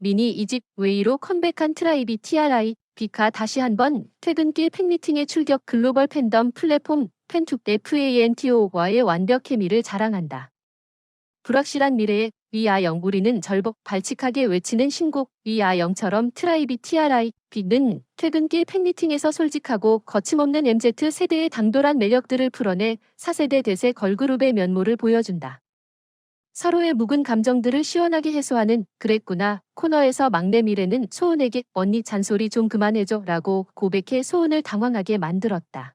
미니 이집 웨이로 컴백한 트라이비 TRI 비카 다시 한번 퇴근길 팬미팅에 출격 글로벌 팬덤 플랫폼 팬툭 FANTO와의 완벽 케미를 자랑한다. 불확실한 미래에 위아영 우리는 절복 발칙하게 외치는 신곡 위아영처럼 트라이비 TRI 빅은 퇴근길 팬미팅에서 솔직하고 거침없는 MZ 세대의 당돌한 매력들을 풀어내 4세대 대세 걸그룹의 면모를 보여준다. 서로의 묵은 감정들을 시원하게 해소하는 그랬구나 코너에서 막내 미래는 소은에게 언니 잔소리 좀 그만해줘 라고 고백해 소은을 당황하게 만들었다.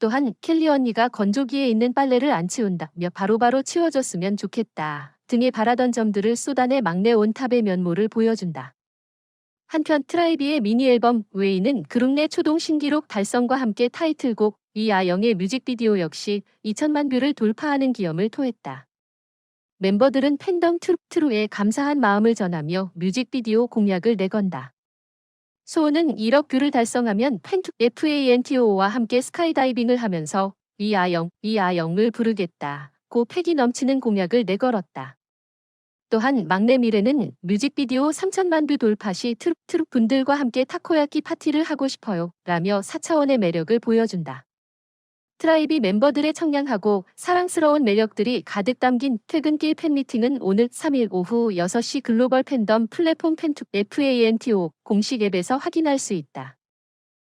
또한 켈리 언니가 건조기에 있는 빨래를 안 치운다며 바로바로 치워줬으면 좋겠다 등의 바라던 점들을 쏟아내 막내 온탑의 면모를 보여준다. 한편 트라이비의 미니 앨범 웨이는 그룹 내 초동 신기록 달성과 함께 타이틀곡 위아영의 뮤직비디오 역시 2천만 뷰를 돌파하는 기염을 토했다. 멤버들은 팬덤 트루트루에 감사한 마음을 전하며 뮤직비디오 공약을 내건다. 소은은 1억 뷰를 달성하면 팬투 FANTO와 함께 스카이다이빙을 하면서 위아영, 위아영을 부르겠다. 고 패기 넘치는 공약을 내걸었다. 또한 막내 미래는 뮤직비디오 3천만 뷰 돌파 시 트루트루 분들과 함께 타코야키 파티를 하고 싶어요. 라며 4차원의 매력을 보여준다. 트라이비 멤버들의 청량하고 사랑스러운 매력들이 가득 담긴 퇴근길 팬미팅은 오늘 3일 오후 6시 글로벌 팬덤 플랫폼 팬투 FANTO 공식 앱에서 확인할 수 있다.